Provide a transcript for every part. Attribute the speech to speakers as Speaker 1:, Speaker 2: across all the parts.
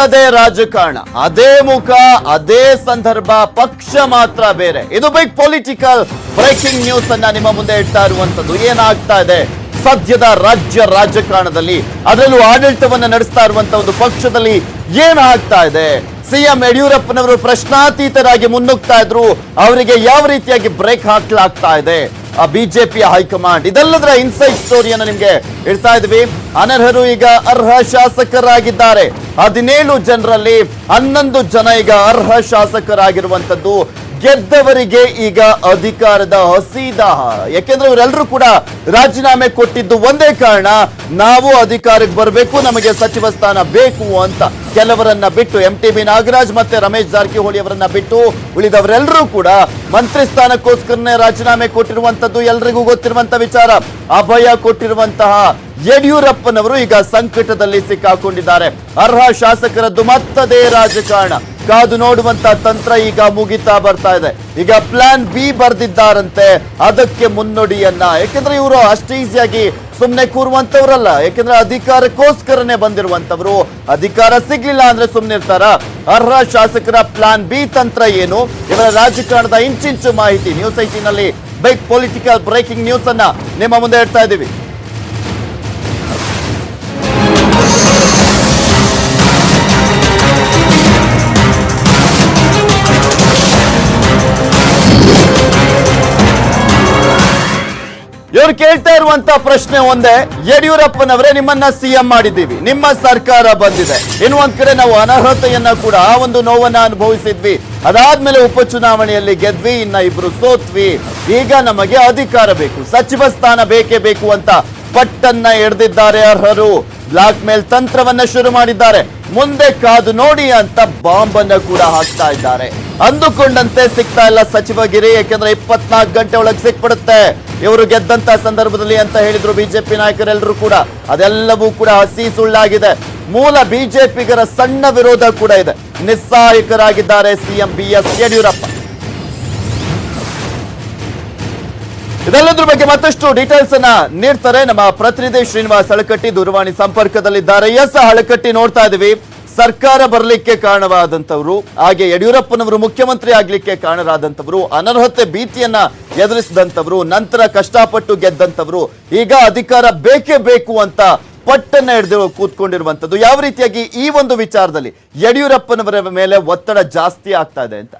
Speaker 1: ಮತ್ತದೇ ರಾಜಕಾರಣ. ಅದೇ ಮುಖ, ಅದೇ ಸಂದರ್ಭ, ಪಕ್ಷ ಮಾತ್ರ ಬೇರೆ. ಇದು ಬಿಗ್ ಪೊಲಿಟಿಕಲ್ ಬ್ರೇಕಿಂಗ್ ನ್ಯೂಸ್ ಅನ್ನ ನಿಮ್ಮ ಮುಂದೆ ಇಡ್ತಾ ಇರುವಂತದ್ದು ಏನಾಗ್ತಾ ಇದೆ? ಸದ್ಯದ ರಾಜ್ಯ ರಾಜಕಾರಣದಲ್ಲಿ, ಅದರಲ್ಲೂ ಆಡಳಿತವನ್ನ ನಡೆಸ್ತಾ ಇರುವಂತ ಒಂದು ಪಕ್ಷದಲ್ಲಿ ಏನಾಗ್ತಾ ಇದೆ? ಸಿಎಂ ಯಡಿಯೂರಪ್ಪನವರು ಪ್ರಶ್ನಾತೀತರಾಗಿ ಮುನ್ನುಗ್ತಾ ಇದ್ರು. ಅವರಿಗೆ ಯಾವ ರೀತಿಯಾಗಿ ಬ್ರೇಕ್ ಹಾಕ್ಲಾಗ್ತಾ ಇದೆ? ಬಿಜೆಪಿಯ ಹೈಕಮಾಂಡ್. ಇದೆಲ್ಲದರ ಇನ್ಸೈಟ್ ಸ್ಟೋರಿಯನ್ನು ನಿಮ್ಗೆ ಇಡ್ತಾ ಇದ್ವಿ. ಅನರ್ಹರು ಈಗ ಅರ್ಹ ಶಾಸಕರಾಗಿದ್ದಾರೆ. ಹದಿನೇಳು ಜನರಲ್ಲಿ ಹನ್ನೊಂದು ಜನ ಈಗ ಅರ್ಹ ಶಾಸಕರಾಗಿರುವಂತದ್ದು ಗೆದ್ದವರಿಗೆ ಈಗ ಅಧಿಕಾರದ ಹಸಿದಾಹ. ಯಾಕೆಂದ್ರೆ ಇವರೆಲ್ಲರೂ ಕೂಡ ರಾಜೀನಾಮೆ ಕೊಟ್ಟಿದ್ದು ಒಂದೇ ಕಾರಣ, ನಾವು ಅಧಿಕಾರಕ್ಕೆ ಬರಬೇಕು, ನಮಗೆ ಸಚಿವ ಸ್ಥಾನ ಬೇಕು ಅಂತ. ಕೆಲವರನ್ನ ಬಿಟ್ಟು ಎಂ ಟಿ ಬಿ ನಾಗರಾಜ್ ಮತ್ತೆ ರಮೇಶ್ ಜಾರಕಿಹೊಳಿ ಅವರನ್ನ ಬಿಟ್ಟು ಉಳಿದವರೆಲ್ಲರೂ ಕೂಡ ಮಂತ್ರಿ ಸ್ಥಾನಕ್ಕೋಸ್ಕರನೇ ರಾಜೀನಾಮೆ ಕೊಟ್ಟಿರುವಂತದ್ದು ಎಲ್ರಿಗೂ ಗೊತ್ತಿರುವಂತ ವಿಚಾರ. ಅಭಯ ಕೊಟ್ಟಿರುವಂತಹ ಯಡಿಯೂರಪ್ಪನವರು ಈಗ ಸಂಕಟದಲ್ಲಿ ಸಿಕ್ಕಾಕೊಂಡಿದ್ದಾರೆ. ಅರ್ಹ ಶಾಸಕರದ್ದು ಮತ್ತದೇ ರಾಜಕಾರಣ. ಕಾದು ನೋಡುವಂತ ತಂತ್ರ ಈಗ ಮುಗಿತಾ ಬರ್ತಾ ಇದೆ. ಈಗ ಪ್ಲಾನ್ ಬಿ ಬರ್ದಿದ್ದಾರಂತೆ. ಅದಕ್ಕೆ ಮುನ್ನುಡಿಯನ್ನ. ಯಾಕೆಂದ್ರೆ ಇವರು ಅಷ್ಟು ಈಸಿಯಾಗಿ ಸುಮ್ನೆ ಕೂರುವಂತವ್ರಲ್ಲ. ಯಾಕೆಂದ್ರೆ ಅಧಿಕಾರಕ್ಕೋಸ್ಕರನೇ ಬಂದಿರುವಂತವ್ರು. ಅಧಿಕಾರ ಸಿಗ್ಲಿಲ್ಲ ಅಂದ್ರೆ ಸುಮ್ನೆ ಇರ್ತಾರ. ಅರ್ಹ ಶಾಸಕರ ಪ್ಲಾನ್ ಬಿ ತಂತ್ರ ಏನು? ಇವರ ರಾಜಕಾರಣದ ಇಂಚಿಂಚು ಮಾಹಿತಿ. ನ್ಯೂಸ್ ಐಟಿನಲ್ಲಿ ಬೈಕ್ ಪೊಲಿಟಿಕಲ್ ಬ್ರೇಕಿಂಗ್ ನ್ಯೂಸ್ ಅನ್ನ ನಿಮ್ಮ ಮುಂದೆ ಇಡ್ತಾ ಇದ್ದೀವಿ. ಇವ್ರು ಕೇಳ್ತಾ ಇರುವಂತ ಪ್ರಶ್ನೆ ಒಂದೇ, ಯಡಿಯೂರಪ್ಪನವರೇ ನಿಮ್ಮನ್ನ ಸಿಎಂ ಮಾಡಿದ್ದೀವಿ, ನಿಮ್ಮ ಸರ್ಕಾರ ಬಂದಿದೆ. ಇನ್ನು ಒಂದ್ ಕಡೆ ನಾವು ಅನರ್ಹತೆಯನ್ನ ಕೂಡ ಆ ಒಂದು ನೋವನ್ನ ಅನುಭವಿಸಿದ್ವಿ. ಅದಾದ್ಮೇಲೆ ಉಪಚುನಾವಣೆಯಲ್ಲಿ ಗೆದ್ವಿ, ಇನ್ನ ಇಬ್ರು ಸೋತ್ವಿ. ಈಗ ನಮಗೆ ಅಧಿಕಾರ ಬೇಕು, ಸಚಿವ ಸ್ಥಾನ ಬೇಕೇ ಬೇಕು ಅಂತ ಪಟ್ಟನ್ನ ಎಡ್ದಿದ್ದಾರೆ ಅರ್ಹರು. ಬ್ಲಾಕ್ ಮೇಲ್ ತಂತ್ರವನ್ನ ಶುರು ಮಾಡಿದ್ದಾರೆ. ಮುಂದೆ ಕಾದು ನೋಡಿ ಅಂತ ಬಾಂಬ್ ಅನ್ನ ಕೂಡ ಹಾಕ್ತಾ ಇದ್ದಾರೆ. ಅಂದುಕೊಂಡಂತೆ ಸಿಗ್ತಾ ಇಲ್ಲ ಸಚಿವಗಿರಿ ಯಾಕೆಂದ್ರೆ ಇಪ್ಪತ್ನಾಲ್ಕು ಗಂಟೆ ಒಳಗೆ ಸಿಕ್ಬಿಡುತ್ತೆ. ಇವರು ಗೆದ್ದಂತ ಸಂದರ್ಭದಲ್ಲಿ ಅಂತ ಹೇಳಿದ್ರು ಬಿಜೆಪಿ ನಾಯಕರೆಲ್ಲರೂ ಕೂಡ. ಅದೆಲ್ಲವೂ ಕೂಡ ಹಸಿ ಸುಳ್ಳಾಗಿದೆ. ಮೂಲ ಬಿಜೆಪಿಗರ ಸಣ್ಣ ವಿರೋಧ ಕೂಡ ಇದೆ. ನಿಸ್ಸಹಾಯಕರಾಗಿದ್ದಾರೆ ಸಿಎಂ ಬಿ ಎಸ್ ಯಡಿಯೂರಪ್ಪ. ಇದೆಲ್ಲದ್ರ ಬಗ್ಗೆ ಮತ್ತಷ್ಟು ಡೀಟೇಲ್ಸ್ ಅನ್ನ ನೀಡ್ತಾರೆ ನಮ್ಮ ಪ್ರತಿನಿಧಿ ಶ್ರೀನಿವಾಸ್ ಹಳಕಟ್ಟಿ ದೂರವಾಣಿ ಸಂಪರ್ಕದಲ್ಲಿದ್ದಾರೆ. ಎಸ್ ಹಳಕಟ್ಟಿ ನೋಡ್ತಾ ಇದೀವಿ. ಸರ್ಕಾರ ಬರಲಿಕ್ಕೆ ಕಾರಣವಾದಂಥವರು, ಹಾಗೆ ಯಡಿಯೂರಪ್ಪನವರು ಮುಖ್ಯಮಂತ್ರಿ ಆಗ್ಲಿಕ್ಕೆ ಕಾರಣರಾದಂಥವರು, ಅನರ್ಹತೆ ಭೀತಿಯನ್ನ ಎದುರಿಸಿದಂಥವರು, ನಂತರ ಕಷ್ಟಪಟ್ಟು ಗೆದ್ದಂಥವರು, ಈಗ ಅಧಿಕಾರ ಬೇಕೇ ಬೇಕು ಅಂತ ಪಟ್ಟನ್ನ ಹಿಡಿದು ಕೂತ್ಕೊಂಡಿರುವಂಥದ್ದು. ಯಾವ ರೀತಿಯಾಗಿ ಈ ಒಂದು ವಿಚಾರದಲ್ಲಿ ಯಡಿಯೂರಪ್ಪನವರ ಮೇಲೆ ಒತ್ತಡ ಜಾಸ್ತಿ ಆಗ್ತಾ ಇದೆ ಅಂತ?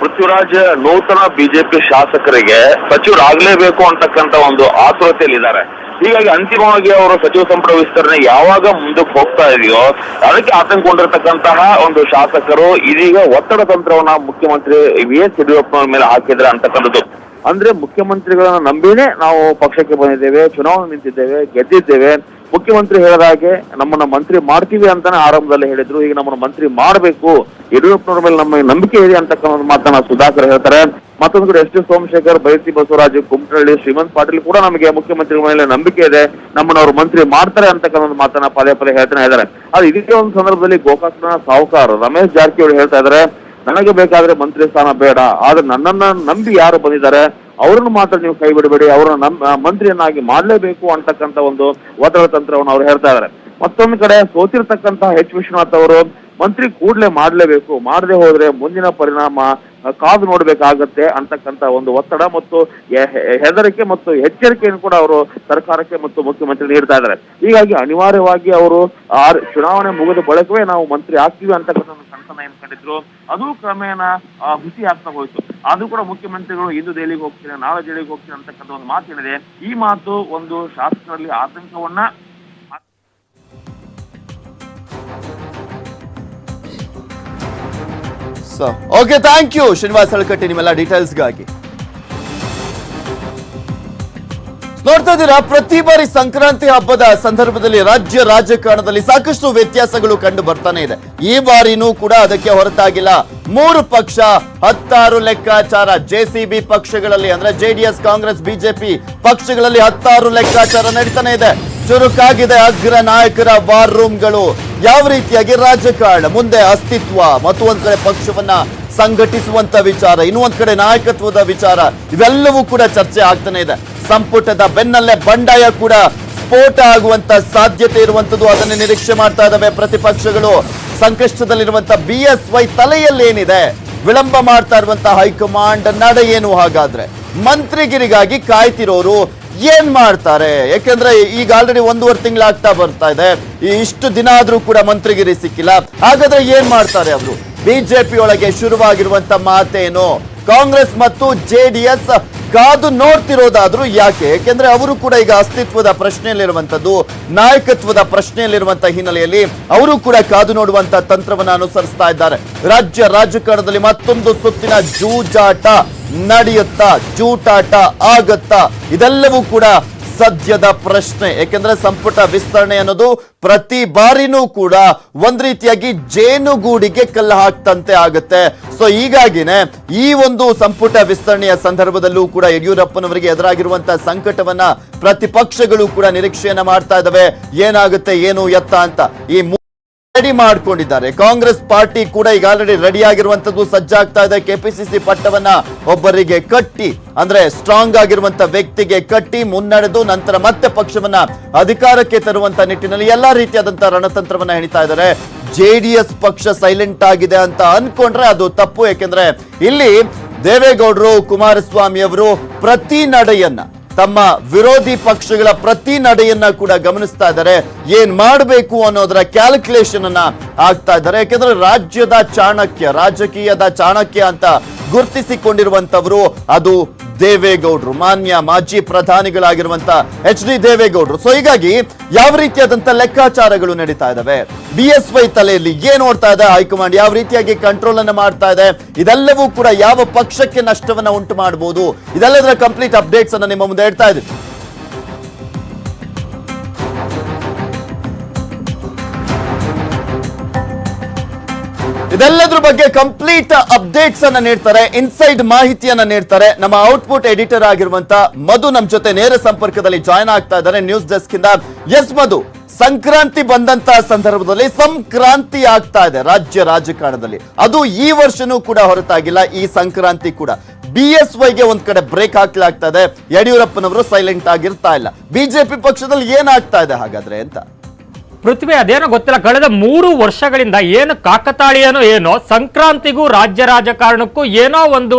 Speaker 2: ಪೃಥ್ವಿರಾಜ್, ನೂತನ ಬಿಜೆಪಿ ಶಾಸಕರಿಗೆ ಸಚಿವರಾಗಲೇಬೇಕು ಅಂತಕ್ಕಂಥ ಒಂದು ಆತುರತೆಯಲ್ಲಿದ್ದಾರೆ. ಹೀಗಾಗಿ ಅಂತಿಮವಾಗಿ ಅವರು ಸಚಿವ ಸಂಪುಟ ವಿಸ್ತರಣೆ ಯಾವಾಗ ಮುಂದಕ್ಕೆ ಹೋಗ್ತಾ ಇದೆಯೋ, ಅದಕ್ಕೆ ಆತಂಕಗೊಂಡಿರ್ತಕ್ಕಂತಹ ಒಂದು ಶಾಸಕರು ಇದೀಗ ಒತ್ತಡ ತಂತ್ರವನ್ನ ಮುಖ್ಯಮಂತ್ರಿ ವಿ ಎಸ್ ಯಡಿಯೂರಪ್ಪನವರ ಮೇಲೆ ಹಾಕಿದ್ರೆ ಅಂತಕ್ಕಂಥದ್ದು. ಅಂದ್ರೆ ಮುಖ್ಯಮಂತ್ರಿಗಳನ್ನ ನಂಬಿನೇ ನಾವು ಪಕ್ಷಕ್ಕೆ ಬಂದಿದ್ದೇವೆ, ಚುನಾವಣೆ ನಿಂತಿದ್ದೇವೆ, ಗೆದ್ದಿದ್ದೇವೆ. ಮುಖ್ಯಮಂತ್ರಿ ಹೇಳಿದ ಹಾಗೆ ನಮ್ಮನ್ನ ಮಂತ್ರಿ ಮಾಡ್ತೀವಿ ಅಂತಾನೆ ಆರಂಭದಲ್ಲಿ ಹೇಳಿದ್ರು. ಈಗ ನಮ್ಮನ್ನ ಮಂತ್ರಿ ಮಾಡಬೇಕು. ಯಡಿಯೂರಪ್ಪನವರ ಮೇಲೆ ನಮ್ಮ ನಂಬಿಕೆ ಇದೆ ಅಂತಕ್ಕಂಥ ಮಾತನ್ನ ಸುಧಾಕರ್ ಹೇಳ್ತಾರೆ. ಮತ್ತೊಂದು ಕಡೆ ಎಸ್ ಟಿ ಸೋಮಶೇಖರ್ ಬೈರತಿ ಬಸವರಾಜ್, ಕುಮಟಳ್ಳಿ, ಶ್ರೀಮಂತ್ ಪಾಟೀಲ್ ಕೂಡ ನಮಗೆ ಮುಖ್ಯಮಂತ್ರಿಗಳ ಮೇಲೆ ನಂಬಿಕೆ ಇದೆ. ನಮ್ಮನ್ನ ಅವರು ಮಂತ್ರಿ ಮಾಡ್ತಾರೆ ಅಂತಕ್ಕಂಥ ಮಾತನ್ನ ಪದೇ ಪದೇ ಹೇಳ್ತಾನೆ ಇದ್ದಾರೆ. ಅದು ಇದೇ ಒಂದು ಸಂದರ್ಭದಲ್ಲಿ ಗೋಕಾಕ್ನ ಸಾಹುಕಾರ ರಮೇಶ್ ಜಾರಕಿಹೊಳಿ ಹೇಳ್ತಾ ಇದ್ದಾರೆ, ನನಗೆ ಬೇಕಾದ್ರೆ ಮಂತ್ರಿ ಸ್ಥಾನ ಬೇಡ. ಆದ್ರೆ ನನ್ನನ್ನ ನಂಬಿ ಯಾರು ಬಂದಿದ್ದಾರೆ? ಅವರನ್ನು ಮಾತ್ರ ನೀವು ಕೈ ಬಿಡಬೇಡಿ, ಅವರನ್ನ ನಮ್ಮ ಮಂತ್ರಿಯನ್ನಾಗಿ ಮಾಡಲೇಬೇಕು ಅಂತಕ್ಕಂಥ ಒಂದು ಒತ್ತಡ ತಂತ್ರವನ್ನು ಅವ್ರು ಹೇಳ್ತಾ ಇದ್ದಾರೆ ಮತ್ತೊಂದು ಕಡೆ ಸೋತಿರ್ತಕ್ಕಂತಹ ಎಚ್ ವಿಶ್ವನಾಥ್ ಅವರು, ಮಂತ್ರಿ ಕೂಡಲೇ ಮಾಡಲೇಬೇಕು, ಮಾಡದೆ ಹೋದ್ರೆ ಮುಂದಿನ ಪರಿಣಾಮ ಕಾದು ನೋಡಬೇಕಾಗತ್ತೆ ಅಂತಕ್ಕಂತ ಒಂದು ಒತ್ತಡ ಮತ್ತು ಹೆದರಿಕೆ ಮತ್ತು ಎಚ್ಚರಿಕೆಯನ್ನು ಕೂಡ ಅವರು ಸರ್ಕಾರಕ್ಕೆ ಮತ್ತು ಮುಖ್ಯಮಂತ್ರಿ ನೀಡ್ತಾ ಇದ್ದಾರೆ. ಹೀಗಾಗಿ ಅನಿವಾರ್ಯವಾಗಿ ಅವರು ಆ ಚುನಾವಣೆ ಮುಗಿದ ಬಳಕವೇ ನಾವು ಮಂತ್ರಿ ಆಗ್ತೀವಿ ಅಂತಕ್ಕಂಥ ಒಂದು ಕನಸನ್ನ ಏನ್ಕೊಂಡಿದ್ರು ಅದು ಕ್ರಮೇಣ ಹುಸಿ ಆಗ್ತಾ ಹೋಯ್ತು. ಅದು ಕೂಡ ಮುಖ್ಯಮಂತ್ರಿಗಳು ಇಂದು ದೆಹಲಿಗೆ ಹೋಗ್ತೀನಿ ನಾಳೆ ದೆಹಲಿಗೆ ಹೋಗ್ತೀನಿ ಅಂತಕ್ಕಂಥ ಒಂದು ಮಾತೇನಿದೆ. ಈ ಮಾತು ಒಂದು ಶಾಸಕರಲ್ಲಿ ಆತಂಕವನ್ನ
Speaker 1: okay thank you Srinivas Halakatti ನಿಮ್ಮೆಲ್ಲ ಡೀಟೇಲ್ಸ್ಗಾಗಿ ನೋಡ್ತಾ ಇದ್ದೀರಾ, ಪ್ರತಿ ಬಾರಿ ಸಂಕ್ರಾಂತಿ ಹಬ್ಬದ ಸಂದರ್ಭದಲ್ಲಿ ರಾಜ್ಯ ರಾಜಕಾರಣದಲ್ಲಿ ಸಾಕಷ್ಟು ವ್ಯತ್ಯಾಸಗಳು ಕಂಡು ಬರ್ತಾನೆ ಇದೆ. ಈ ಬಾರಿನೂ ಕೂಡ ಅದಕ್ಕೆ ಹೊರತಾಗಿಲ್ಲ. ಮೂರು ಪಕ್ಷ, ಹತ್ತಾರು ಲೆಕ್ಕಾಚಾರ ಜೆಸಿಬಿ ಪಕ್ಷಗಳಲ್ಲಿ, ಅಂದ್ರೆ ಜೆಡಿಎಸ್ ಕಾಂಗ್ರೆಸ್ ಬಿಜೆಪಿ ಪಕ್ಷಗಳಲ್ಲಿ ಹತ್ತಾರು ಲೆಕ್ಕಾಚಾರ ನಡೀತಾನೆ ಇದೆ. ಚುರುಕಾಗಿದೆ ಅಗ್ರ ನಾಯಕರ ವಾರ್ ರೂಮ್ಗಳು ಯಾವ ರೀತಿಯಾಗಿ ರಾಜಕಾರಣ, ಮುಂದೆ ಅಸ್ತಿತ್ವ, ಮತ್ತು ಒಂದ್ ಕಡೆ ಪಕ್ಷವನ್ನ ಸಂಘಟಿಸುವಂತ ವಿಚಾರ, ಇನ್ನೂ ಒಂದ್ ಕಡೆ ನಾಯಕತ್ವದ ವಿಚಾರ, ಇವೆಲ್ಲವೂ ಕೂಡ ಚರ್ಚೆ ಆಗ್ತಾನೆ ಇದೆ. ಸಂಪುಟದ ಬೆನ್ನಲ್ಲೇ ಬಂಡಾಯ ಕೂಡ ಸ್ಫೋಟ ಆಗುವಂತ ಸಾಧ್ಯತೆ ಇರುವಂತದ್ದು ಅದನ್ನು ನಿರೀಕ್ಷೆ ಮಾಡ್ತಾ ಇದ್ದಾವೆ ಪ್ರತಿಪಕ್ಷಗಳು. ಸಂಕಷ್ಟದಲ್ಲಿರುವಂತ ಬಿ ಎಸ್ ವೈ ತಲೆಯಲ್ಲೇನಿದೆ? ವಿಳಂಬ ಮಾಡ್ತಾ ಇರುವಂತ ಹೈಕಮಾಂಡ್ ನಡೆ ಏನು ಹಾಗಾದ್ರೆ? ಮಂತ್ರಿಗಿರಿಗಾಗಿ ಕಾಯ್ತಿರೋರು ಏನ್ ಮಾಡ್ತಾರೆ? ಯಾಕೆಂದ್ರೆ ಈಗ ಆಲ್ರೆಡಿ ಒಂದೂವರೆ ತಿಂಗಳಾಗ್ತಾ ಬರ್ತಾ ಇದೆ. ಈ ಇಷ್ಟು ದಿನ ಆದ್ರೂ ಕೂಡ ಮಂತ್ರಿಗಿರಿ ಸಿಕ್ಕಿಲ್ಲ. ಹಾಗಾದ್ರೆ ಏನ್ ಮಾಡ್ತಾರೆ ಅವರು? ಬಿಜೆಪಿ ಒಳಗೆ ಶುರುವಾಗಿರುವಂತ ಮಾತೇನು? ಕಾಂಗ್ರೆಸ್ ಮತ್ತು ಜೆಡಿಎಸ್ ಕಾದು ನೋಡ್ತಿರೋದಾದ್ರೂ ಯಾಕೆ? ಯಾಕೆಂದ್ರೆ ಅವರು ಕೂಡ ಈಗ ಅಸ್ತಿತ್ವದ ಪ್ರಶ್ನೆಯಲ್ಲಿರುವಂತದ್ದು ನಾಯಕತ್ವದ ಪ್ರಶ್ನೆಯಲ್ಲಿರುವಂತ ಹಿನ್ನೆಲೆಯಲ್ಲಿ ಅವರು ಕೂಡ ಕಾದು ನೋಡುವಂತ ತಂತ್ರವನ್ನ ಅನುಸರಿಸ್ತಾ ಇದ್ದಾರೆ. ರಾಜ್ಯ ರಾಜಕಾರಣದಲ್ಲಿ ಮತ್ತೊಂದು ಸುತ್ತಿನ ಜೂಜಾಟ. ನಡೆಯುತ್ತಾ ಚೂಟಾಟ ಆಗತ್ತಾ, ಇದೆಲ್ಲವೂ ಕೂಡ ಸದ್ಯದ ಪ್ರಶ್ನೆ. ಯಾಕೆಂದ್ರೆ ಸಂಪುಟ ವಿಸ್ತರಣೆ ಅನ್ನೋದು ಪ್ರತಿ ಬಾರಿನೂ ಕೂಡ ಒಂದ್ ರೀತಿಯಾಗಿ ಜೇನುಗೂಡಿಗೆ ಕಲ್ಲು ಹಾಕ್ತಂತೆ ಆಗುತ್ತೆ. ಸೊ ಹೀಗಾಗಿನೇ ಈ ಒಂದು ಸಂಪುಟ ವಿಸ್ತರಣೆಯ ಸಂದರ್ಭದಲ್ಲೂ ಕೂಡ ಯಡಿಯೂರಪ್ಪನವರಿಗೆ ಎದುರಾಗಿರುವಂತ ಸಂಕಟವನ್ನ ಪ್ರತಿಪಕ್ಷಗಳು ಕೂಡ ನಿರೀಕ್ಷೆಯನ್ನ ಮಾಡ್ತಾ ಇದಾವೆ. ಏನಾಗುತ್ತೆ, ಏನು ಎತ್ತ ಅಂತ ಈ ರೆಡಿ ಮಾಡ್ಕೊಂಡಿದ್ದಾರೆ. ಕಾಂಗ್ರೆಸ್ ಪಾರ್ಟಿ ಕೂಡ ಈಗ ಆಲ್ರೆಡಿ ರೆಡಿ ಆಗಿರುವಂತದ್ದು ಸಜ್ಜಾಗ್ತಾ ಇದೆ. ಕೆಪಿಸಿಸಿ ಪಟ್ಟವನ್ನ ಒಬ್ಬರಿಗೆ ಕಟ್ಟಿ, ಅಂದ್ರೆ ಸ್ಟ್ರಾಂಗ್ ಆಗಿರುವಂತ ವ್ಯಕ್ತಿಗೆ ಕಟ್ಟಿ ಮುನ್ನಡೆದು ನಂತರ ಮತ್ತೆ ಪಕ್ಷವನ್ನ ಅಧಿಕಾರಕ್ಕೆ ತರುವಂತ ನಿಟ್ಟಿನಲ್ಲಿ ಎಲ್ಲಾ ರೀತಿಯಾದಂತಹ ರಣತಂತ್ರವನ್ನ ಹೆಣಿತಾ ಇದ್ದಾರೆ. ಜೆಡಿಎಸ್ ಪಕ್ಷ ಸೈಲೆಂಟ್ ಆಗಿದೆ ಅಂತ ಅನ್ಕೊಂಡ್ರೆ ಅದು ತಪ್ಪು. ಯಾಕೆಂದ್ರೆ ಇಲ್ಲಿ ದೇವೇಗೌಡರು, ಕುಮಾರಸ್ವಾಮಿ ಅವರು ಪ್ರತಿ ನಡೆಯನ್ನ ತಮ್ಮ ವಿರೋಧಿ ಪಕ್ಷಗಳ ಪ್ರತಿ ನಡೆಯನ್ನ ಕೂಡ ಗಮನಿಸ್ತಾ ಇದ್ದಾರೆ. ಏನ್ ಮಾಡಬೇಕು ಅನ್ನೋದರ ಕ್ಯಾಲ್ಕುಲೇಷನ್ ಅನ್ನ ಆಗ್ತಾ ಇದ್ದಾರೆ. ಯಾಕೆಂದ್ರೆ ರಾಜ್ಯದ ಚಾಣಕ್ಯ, ರಾಜಕೀಯದ ಚಾಣಕ್ಯ ಅಂತ ಗುರುತಿಸಿಕೊಂಡಿರುವಂತವರು ಅದು ದೇವೇಗೌಡರು, ಮಾನ್ಯ ಮಾಜಿ ಪ್ರಧಾನಿಗಳಾಗಿರುವಂತ ಎಚ್ ಡಿ ದೇವೇಗೌಡರು. ಸೊ ಹೀಗಾಗಿ ಯಾವ ರೀತಿಯಾದಂತ ಲೆಕ್ಕಾಚಾರಗಳು ನಡೀತಾ ಇದಾವೆ? ಬಿ ಎಸ್ ವೈ ತಲೆಯಲ್ಲಿ ಏನ್ ನೋಡ್ತಾ ಇದೆ? ಹೈಕಮಾಂಡ್ ಯಾವ ರೀತಿಯಾಗಿ ಕಂಟ್ರೋಲ್ ಅನ್ನು ಮಾಡ್ತಾ ಇದೆ? ಇದೆಲ್ಲವೂ ಕೂಡ ಯಾವ ಪಕ್ಷಕ್ಕೆ ನಷ್ಟವನ್ನ ಉಂಟು ಮಾಡಬಹುದು ಇದೆಲ್ಲದರ ಕಂಪ್ಲೀಟ್ ಅಪ್ಡೇಟ್ಸ್ ಅನ್ನ ನಿಮ್ಮ ಮುಂದೆ ಹೇಳ್ತಾ ಇದ್ದೀವಿ ಇದೆಲ್ಲದ್ರ ಬಗ್ಗೆ ಕಂಪ್ಲೀಟ್ ಅಪ್ಡೇಟ್ಸ್ ಅನ್ನ ನೀಡ್ತಾರೆ ಇನ್ಸೈಡ್ ಮಾಹಿತಿಯನ್ನ ನೀಡ್ತಾರೆ. ನಮ್ಮ ಔಟ್ಪುಟ್ ಎಡಿಟರ್ ಆಗಿರುವಂತ ಮಧು ನಮ್ ಜೊತೆ ನೇರ ಸಂಪರ್ಕದಲ್ಲಿ ಜಾಯ್ನ್ ಆಗ್ತಾ ಇದ್ದಾರೆ ನ್ಯೂಸ್ ಡೆಸ್ಕ್ ಇಂದ. ಎಸ್ ಮಧು, ಸಂಕ್ರಾಂತಿ ಬಂದಂತ ಸಂದರ್ಭದಲ್ಲಿ ಸಂಕ್ರಾಂತಿ ಆಗ್ತಾ ಇದೆ ರಾಜ್ಯ ರಾಜಕಾರಣದಲ್ಲಿ. ಅದು ಈ ವರ್ಷನೂ ಕೂಡ ಹೊರತಾಗಿಲ್ಲ, ಈ ಸಂಕ್ರಾಂತಿ ಕೂಡ. ಬಿ ಎಸ್ ವೈಗೆ ಒಂದ್ ಕಡೆ ಬ್ರೇಕ್ ಹಾಕ್ಲಾಗ್ತಾ ಇದೆ. ಯಡಿಯೂರಪ್ಪನವರು ಸೈಲೆಂಟ್ ಆಗಿರ್ತಾ ಇಲ್ಲ. ಬಿಜೆಪಿ ಪಕ್ಷದಲ್ಲಿ ಏನಾಗ್ತಾ ಇದೆ ಹಾಗಾದ್ರೆ ಅಂತ.
Speaker 3: ಪೃಥ್ವಿ ಅದೇನೋ ಗೊತ್ತಿಲ್ಲ. ಕಳೆದ ಮೂರು ವರ್ಷಗಳಿಂದ ಏನು ಕಾಕತಾಳಿಯನೋ ಏನೋ ಸಂಕ್ರಾಂತಿಗೂ ರಾಜ್ಯ ರಾಜಕಾರಣಕ್ಕೂ ಏನೋ ಒಂದು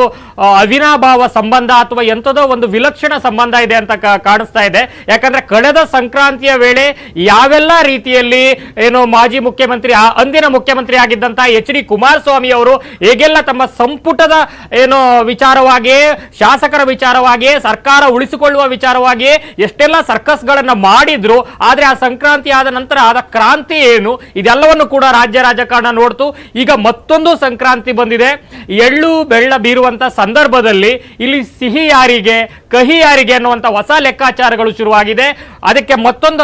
Speaker 3: ಅವಿನಾಭಾವ ಸಂಬಂಧ ಅಥವಾ ಎಂಥದೋ ಒಂದು ವಿಲಕ್ಷಣ ಸಂಬಂಧ ಇದೆ ಅಂತ ಕಾಣಿಸ್ತಾ ಇದೆ. ಯಾಕಂದ್ರೆ ಕಳೆದ ಸಂಕ್ರಾಂತಿಯ ವೇಳೆ ಯಾವೆಲ್ಲ ರೀತಿಯಲ್ಲಿ ಏನು ಮಾಜಿ ಮುಖ್ಯಮಂತ್ರಿ ಅಂದಿನ ಮುಖ್ಯಮಂತ್ರಿ ಆಗಿದ್ದಂತಹ ಎಚ್ ಡಿ ಕುಮಾರಸ್ವಾಮಿ ಅವರು ಹೇಗೆಲ್ಲ ತಮ್ಮ ಸಂಪುಟದ ಏನು ವಿಚಾರವಾಗಿಯೇ ಶಾಸಕರ ವಿಚಾರವಾಗಿಯೇ ಸರ್ಕಾರ ಉಳಿಸಿಕೊಳ್ಳುವ ವಿಚಾರವಾಗಿಯೇ ಎಷ್ಟೆಲ್ಲ ಸರ್ಕಸ್ಗಳನ್ನು ಮಾಡಿದ್ರು, ಆದರೆ ಆ ಸಂಕ್ರಾಂತಿ ಆದ ನಂತರ ಆದ ಕ್ರಾಂತಿ ಏನು? ಇದೆಲ್ಲವನ್ನು ಕೂಡ ರಾಜ್ಯ ರಾಜಕಾರಣ ನೋಡ್ತು. ಈಗ ಮತ್ತೊಂದು ಸಂಕ್ರಾಂತಿ ಬಂದಿದೆ. ಎಳ್ಳು ಬೆಳ್ಳ ಬೀರುವಂತ ಸಂದರ್ಭದಲ್ಲಿ ಇಲ್ಲಿ ಸಿಹಿ ಯಾರಿಗೆ ಕಹಿ ಯಾರಿಗೆ ಅನ್ನುವಂಥ ಹೊಸ ಲೆಕ್ಕಾಚಾರಗಳು ಶುರುವಾಗಿದೆ. ಅದಕ್ಕೆ ಮತ್ತೊಂದು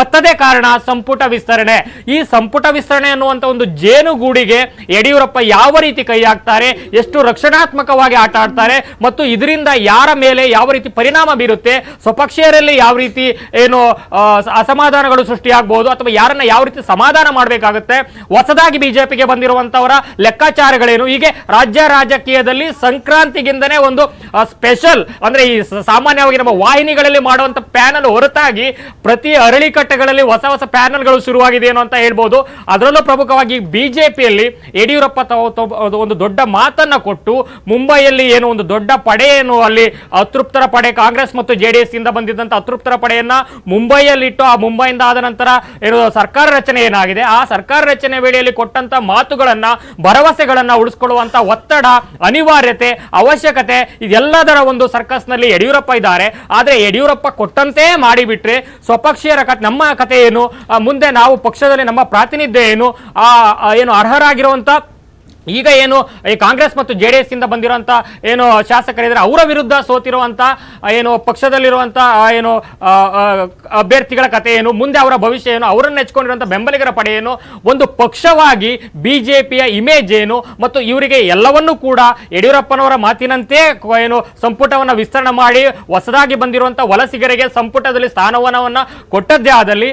Speaker 3: ಮತ್ತದೇ ಕಾರಣ ಸಂಪುಟ ವಿಸ್ತರಣೆ. ಈ ಸಂಪುಟ ವಿಸ್ತರಣೆ ಅನ್ನುವಂಥ ಒಂದು ಜೇನುಗೂಡಿಗೆ ಯಡಿಯೂರಪ್ಪ ಯಾವ ರೀತಿ ಕೈ ಹಾಕ್ತಾರೆ, ಎಷ್ಟು ರಕ್ಷಣಾತ್ಮಕವಾಗಿ ಆಟ ಆಡ್ತಾರೆ, ಮತ್ತು ಇದರಿಂದ ಯಾರ ಮೇಲೆ ಯಾವ ರೀತಿ ಪರಿಣಾಮ ಬೀರುತ್ತೆ, ಸ್ವಪಕ್ಷೀಯರಲ್ಲಿ ಯಾವ ರೀತಿ ಏನು ಅಸಮಾಧಾನಗಳು ಸೃಷ್ಟಿಯಾಗಬಹುದು ಅಥವಾ ಯಾರನ್ನ ಯಾವ ರೀತಿ ಸಮಾಧಾನ ಮಾಡಬೇಕಾಗುತ್ತೆ, ಹೊಸದಾಗಿ ಬಿಜೆಪಿಗೆ ಬಂದಿರುವಂತವರ ಲೆಕ್ಕಾಚಾರಗಳೇನು? ಹೀಗೆ ರಾಜ್ಯ ರಾಜಕೀಯದಲ್ಲಿ ಸಂಕ್ರಾಂತಿಗಿಂದನೇ ಒಂದು ಸ್ಪೆಷಲ್, ಅಂದ್ರೆ ಈ ಸಾಮಾನ್ಯವಾಗಿ ನಮ್ಮ ವಾಹಿನಿಗಳಲ್ಲಿ ಮಾಡುವಂತ ಪ್ಯಾನಲ್ ಹೊರತಾಗಿ ಪ್ರತಿ ಅರಳಿಕಟ್ಟೆಗಳಲ್ಲಿ ಹೊಸ ಹೊಸ ಪ್ಯಾನಲ್ಗಳು ಶುರುವಾಗಿದೆ ಏನು ಅಂತ ಹೇಳ್ಬೋದು. ಅದರಲ್ಲೂ ಪ್ರಮುಖವಾಗಿ ಬಿಜೆಪಿಯಲ್ಲಿ ಯಡಿಯೂರಪ್ಪ ಒಂದು ದೊಡ್ಡ ಮಾತನ್ನ ಕೊಟ್ಟು ಮುಂಬೈಯಲ್ಲಿ ಏನು ಒಂದು ದೊಡ್ಡ ಪಡೆಯನ್ನು ಅಲ್ಲಿ ಅತೃಪ್ತರ ಪಡೆ ಕಾಂಗ್ರೆಸ್ ಮತ್ತು ಜೆ ಡಿ ಎಸ್ ಇಂದ ಬಂದಿದ್ದಂತ ಅತೃಪ್ತರ ಪಡೆಯನ್ನ ಮುಂಬೈಯಲ್ಲಿಟ್ಟು ಆ ಮುಂಬೈಯಿಂದ ಆದ ನಂತರ ಏನು ಸರ್ಕಾರ ರಚನೆ ಏನಾಗಿದೆ. ಆ ಸರ್ಕಾರ ರಚನೆ ವೇಳೆಯಲ್ಲಿ ಕೊಟ್ಟಂತ ಮಾತುಗಳನ್ನ, ಭರವಸೆಗಳನ್ನ ಉಳಿಸ್ಕೊಳ್ಳುವಂತ ಒತ್ತಡ, ಅನಿವಾರ್ಯತೆ, ಅವಶ್ಯಕತೆ, ಇದೆಲ್ಲದರ ಒಂದು ಸರ್ಕಸ್ನಲ್ಲಿ ಯಡಿಯೂರಪ್ಪ ಇದ್ದಾರೆ. ಆದ್ರೆ ಯಡಿಯೂರಪ್ಪ ಕೊಟ್ಟಂತೆ ಮಾಡಿಬಿಟ್ರೆ ಸ್ವಪಕ್ಷೀಯರ ಕತೆ ನಮ್ಮ ಕತೆ ಏನು? ಮುಂದೆ ನಾವು ಪಕ್ಷದಲ್ಲಿ ನಮ್ಮ ಪ್ರಾತಿನಿಧ್ಯ ಏನು? ಏನು ಅರ್ಹರಾಗಿರುವಂತ ಈಗ ಏನು, ಈ ಕಾಂಗ್ರೆಸ್ ಮತ್ತು ಜೆ ಡಿ ಎಸ್ ಇಂದ ಬಂದಿರುವಂತ ಏನು ಶಾಸಕರಿದ್ರೆ ಅವರ ವಿರುದ್ಧ ಸೋತಿರುವಂತ, ಏನು ಪಕ್ಷದಲ್ಲಿರುವಂತ ಏನು ಅಭ್ಯರ್ಥಿಗಳ ಕತೆ ಏನು, ಮುಂದೆ ಅವರ ಭವಿಷ್ಯ ಏನು, ಅವರನ್ನು ನೆಚ್ಕೊಂಡಿರುವಂತ ಬೆಂಬಲಿಗರ ಪಡೆ ಏನು, ಒಂದು ಪಕ್ಷವಾಗಿ ಬಿಜೆಪಿಯ ಇಮೇಜ್ ಏನು, ಮತ್ತು ಇವರಿಗೆ ಎಲ್ಲವನ್ನೂ ಕೂಡ ಯಡಿಯೂರಪ್ಪನವರ ಮಾತಿನಂತೆ ಏನು, ಸಂಪುಟವನ್ನು ವಿಸ್ತರಣೆ ಮಾಡಿ ಹೊಸದಾಗಿ ಬಂದಿರುವಂತ ವಲಸಿಗರಿಗೆ ಸಂಪುಟದಲ್ಲಿ ಸ್ಥಾನವನವನ್ನ ಕೊಟ್ಟದ್ದೇ ಆದಲ್ಲಿ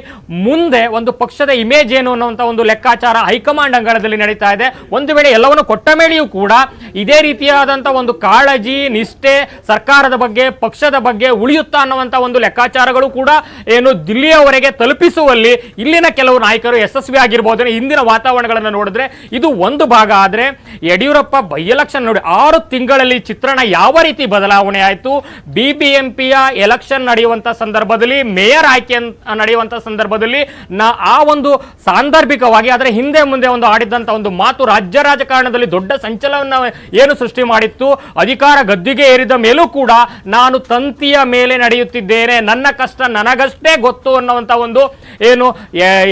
Speaker 3: ಮುಂದೆ ಒಂದು ಪಕ್ಷದ ಇಮೇಜ್ ಏನು ಅನ್ನುವಂಥ ಒಂದು ಲೆಕ್ಕಾಚಾರ ಹೈಕಮಾಂಡ್ ಅಂಗಳದಲ್ಲಿ ನಡೀತಾ ಇದೆ. ಒಂದು ವೇಳೆ ಇದೆಲ್ಲವನ್ನು ಕೊಟ್ಟ ಮೇಲೆಯೂ ಕೂಡ ಇದೇ ರೀತಿಯಾದಂಥ ಒಂದು ಕಾಳಜಿ, ನಿಷ್ಠೆ ಸರ್ಕಾರದ ಬಗ್ಗೆ, ಪಕ್ಷದ ಬಗ್ಗೆ ಉಳಿಯುತ್ತಾ ಅನ್ನುವಂಥ ಒಂದು ಲೆಕ್ಕಾಚಾರಗಳು ಕೂಡ ಏನು ದಿಲ್ಲಿಯವರೆಗೆ ತಲುಪಿಸುವಲ್ಲಿ ಇಲ್ಲಿನ ಕೆಲವು ನಾಯಕರು ಯಶಸ್ವಿ ಆಗಿರ್ಬೋದು. ಇಂದಿನ ವಾತಾವರಣಗಳನ್ನು ನೋಡಿದ್ರೆ ಇದು ಒಂದು ಭಾಗ. ಆದ್ರೆ ಯಡಿಯೂರಪ್ಪ ಬೈ ಎಲೆಕ್ಷನ್ ನೋಡಿ, ಆರು ತಿಂಗಳಲ್ಲಿ ಚಿತ್ರಣ ಯಾವ ರೀತಿ ಬದಲಾವಣೆ ಆಯಿತು? ಬಿಬಿಎಂಪಿಯ ಎಲೆಕ್ಷನ್ ನಡೆಯುವಂತ ಸಂದರ್ಭದಲ್ಲಿ, ಮೇಯರ್ ಆಯ್ಕೆ ನಡೆಯುವಂಥ ಸಂದರ್ಭದಲ್ಲಿ ನಾ ಆ ಒಂದು ಸಾಂದರ್ಭಿಕವಾಗಿ ಅದರ ಹಿಂದೆ ಮುಂದೆ ಒಂದು ಆಡಿದಂತ ಒಂದು ಮಾತು ರಾಜ್ಯ ರಾಜಕಾರಣದಲ್ಲಿ ದೊಡ್ಡ ಸಂಚಲನ ಏನು ಸೃಷ್ಟಿ ಮಾಡಿತ್ತು? ಅಧಿಕಾರ ಗದ್ದಿಗೆ ಏರಿದ ಮೇಲೂ ಕೂಡ ನಾನು ತಂತಿಯ ಮೇಲೆ ನಡೆಯುತ್ತಿದ್ದೇನೆ. ನನ್ನ ಕಷ್ಟ ನನಗಷ್ಟೇ ಗೊತ್ತು ಅನ್ನುವಂತ ಒಂದು ಏನು